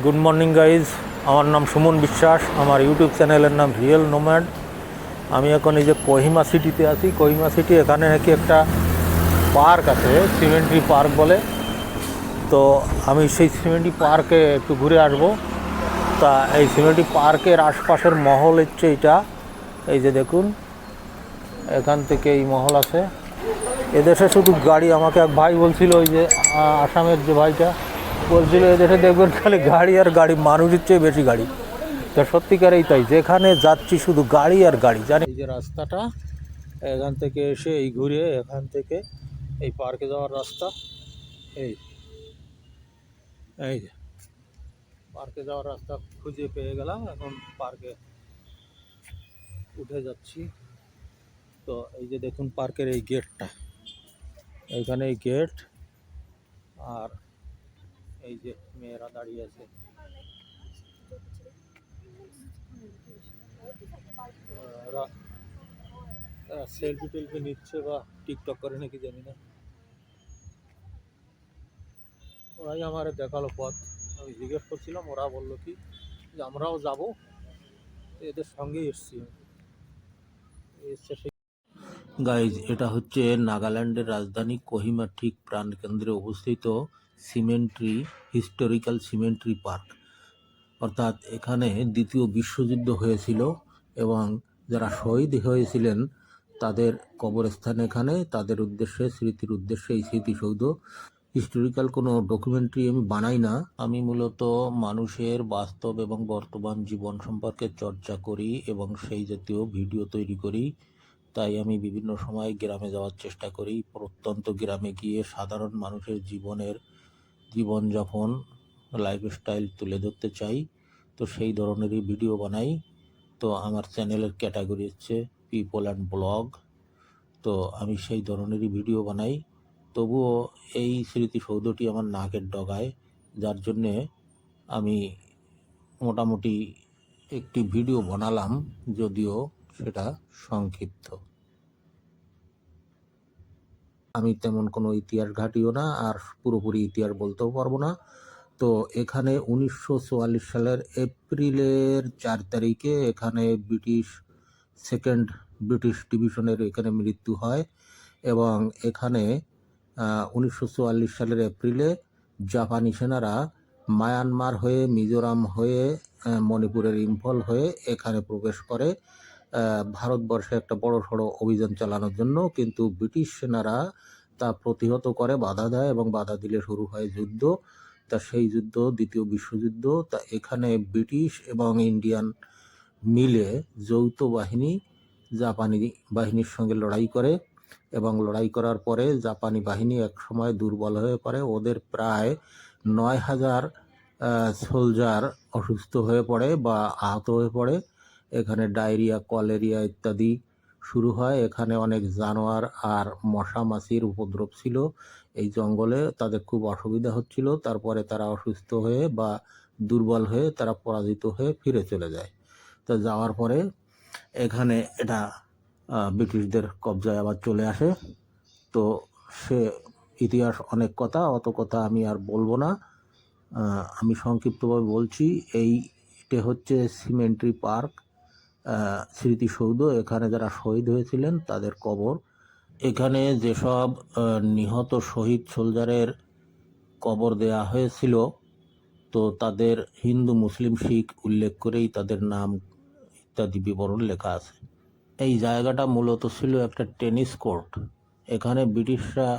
Good morning guys আমার নাম সুমন বিশ্বাস। আমার ইউটিউব চ্যানেলের নাম রিয়েল নোম্যাড আমি এখন এই যে কোহিমা সিটিতে আছি। কোহিমা সিটি এখানে নাকি একটা পার্ক আছে সিমেন্ট্রি পার্ক বলে। তো আমি সেই সিমেন্ট্রি পার্কে একটু ঘুরে আসব। তা এই সিমেন্ট্রি পার্কের আশপাশের মহল হচ্ছে এটা এই যে দেখুন, এখান থেকে এই মহল আছে। এদেশে শুধু গাড়ি, আমাকে এক ভাই বলছিল ওই যে আসামের যে ভাইটা। বলছিল এদেশে দেখবেন খালি গাড়ি আর গাড়ি, মানুষের চেয়ে বেশি গাড়ি। তো সত্যিকারেই তাই, যেখানে যাচ্ছি শুধু গাড়ি আর গাড়ি, জানি। এই যে রাস্তাটা, এখান থেকে এসে এই ঘুরে এখান থেকে এই পার্কে যাওয়ার রাস্তা। এই এই যে, পার্কে যাওয়ার রাস্তা খুঁজে পেয়ে গেলাম, এখন পার্কে উঠে যাচ্ছি। তো এই যে দেখুন পার্কের এই গেটটা, এইখানে এই গেট আর এই যে মেয়েরা দাঁড়িয়ে আছে। সেলফি টেলফি নিচ্ছে বা টিকটক করে নাকি জানি না। ওরাই আমার দেখাল পথ। আমি জিজ্ঞেস করছিলাম, ওরা বলল কি যে আমরাও যাব। এদের সঙ্গেই এসছি গাইজ এটা হচ্ছে নাগাল্যান্ডের রাজধানী কোহিমার ঠিক প্রাণকেন্দ্রে অবস্থিত সিমেন্ট্রি হিস্টোরিক্যাল সিমেন্ট্রি পার্ক অর্থাৎ এখানে দ্বিতীয় বিশ্বযুদ্ধ হয়েছিল এবং যারা শহীদ হয়েছিলেন, তাদের কবরস্থান এখানে, তাদের উদ্দেশ্যে, স্মৃতির উদ্দেশ্যে এই স্মৃতিসৌধ। হিস্টোরিক্যাল কোনো ডকুমেন্টারি আমি বানাই না। আমি মূলত মানুষের বাস্তব এবং বর্তমান জীবন সম্পর্কে চর্চা করি এবং সেই জাতীয় ভিডিও তৈরি করি। তাই আমি বিভিন্ন সময় গ্রামে যাওয়ার চেষ্টা করি। প্রত্যন্ত গ্রামে গিয়ে সাধারণ মানুষের জীবনের জীবনযাপন লাইফস্টাইল তুলে ধরতে চাই, তো সেই ধরনেরই ভিডিও বানাই। তো আমার চ্যানেলের ক্যাটাগরি হচ্ছে পিপল অ্যান্ড ব্লগ তো আমি সেই ধরনেরই ভিডিও বানাই। তবুও এই স্মৃতিসৌধটি আমার নাকের ডগায়, যার জন্যে আমি মোটামুটি একটি ভিডিও বানালাম, যদিও সেটা সংক্ষিপ্ত। আমি তেমন কোনো ইতিহাস ঘাটিও না, আর পুরোপুরি ইতিহাস বলতেও পারব না। তো এখানে উনিশশো চুয়াল্লিশ সালের এপ্রিলের চার তারিখে এখানে ব্রিটিশ, সেকেন্ড ব্রিটিশ ডিভিশনের এখানে মৃত্যু হয় এবং এখানে উনিশশো চুয়াল্লিশ সালের এপ্রিলে জাপানি সেনারা মায়ানমার হয়ে, মিজোরাম হয়ে মণিপুরের ইম্ফল হয়ে এখানে প্রবেশ করে। ভারতবর্ষে একটা বড় সড়ো অভিযান চালানোর জন্য কিন্তু ব্রিটিশ সেনারা তা প্রতিহত করে, বাধা দেয় এবং বাধা দিলে শুরু হয় যুদ্ধ। তা সেই যুদ্ধ, দ্বিতীয় বিশ্বযুদ্ধ, তা এখানে ব্রিটিশ এবং ইন্ডিয়ান মিলে যৌথ বাহিনী জাপানি বাহিনীর সঙ্গে লড়াই করে এবং লড়াই করার পরে জাপানি বাহিনী এক সময় দুর্বল হয়ে পড়ে। ওদের প্রায় নয় হাজার সোলজার অসুস্থ হয়ে পড়ে বা আহত হয়ে পড়ে। এখানে ডায়রিয়া, কলেরিয়া ইত্যাদি শুরু হয়। এখানে অনেক জানোয়ার আর মশা মাছির উপদ্রব ছিল এই জঙ্গলে। তাদের খুব অসুবিধা হচ্ছিল। তারপরে তারা অসুস্থ হয়ে বা দুর্বল হয়ে তারা পরাজিত হয়ে ফিরে চলে যায়। তো যাওয়ার পরে এখানে এটা ব্রিটিশদের কবজায় আবার চলে আসে। তো সে ইতিহাস অনেক কথা, অত কথা আমি আর বলব না। আমি সংক্ষিপ্তভাবে বলছি। এইটা হচ্ছে সিমেন্ট্রি পার্ক। স্মৃতিসৌধ, এখানে যারা শহীদ হয়েছিলেন তাদের কবর। এখানে যেসব নিহত শহীদ সোলজারের কবর দেয়া হয়েছিল, তো তাদের হিন্দু মুসলিম শিখ উল্লেখ করেই তাদের নাম ইত্যাদি বিবরণ লেখা আছে। এই জায়গাটা মূলত ছিল একটা টেনিস কোর্ট। এখানে ব্রিটিশরা,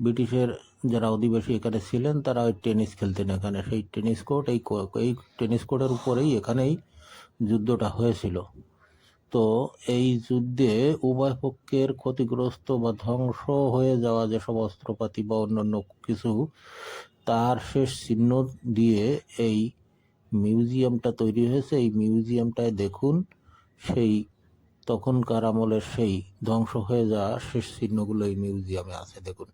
ব্রিটিশের যারা অধিবাসী এখানে ছিলেন, তারা ওই টেনিস খেলতেন এখানে। সেই টেনিস কোর্ট, এই এই টেনিস কোর্টের উপরেই এখানেই যুদ্ধটা হয়েছিল। তো এই যুদ্ধে উভয় পক্ষের ক্ষতিগ্রস্ত বা ধ্বংস হয়ে যাওয়া যেসব অস্ত্রপাতি বা অন্যান্য কিছু, তার শেষ চিহ্ন দিয়ে এই মিউজিয়ামটা তৈরি হয়েছে। এই মিউজিয়ামটায় দেখুন, সেই তখনকার আমলের সেই ধ্বংস হয়ে যাওয়া শেষ চিহ্নগুলো এই মিউজিয়ামে আছে। দেখুন।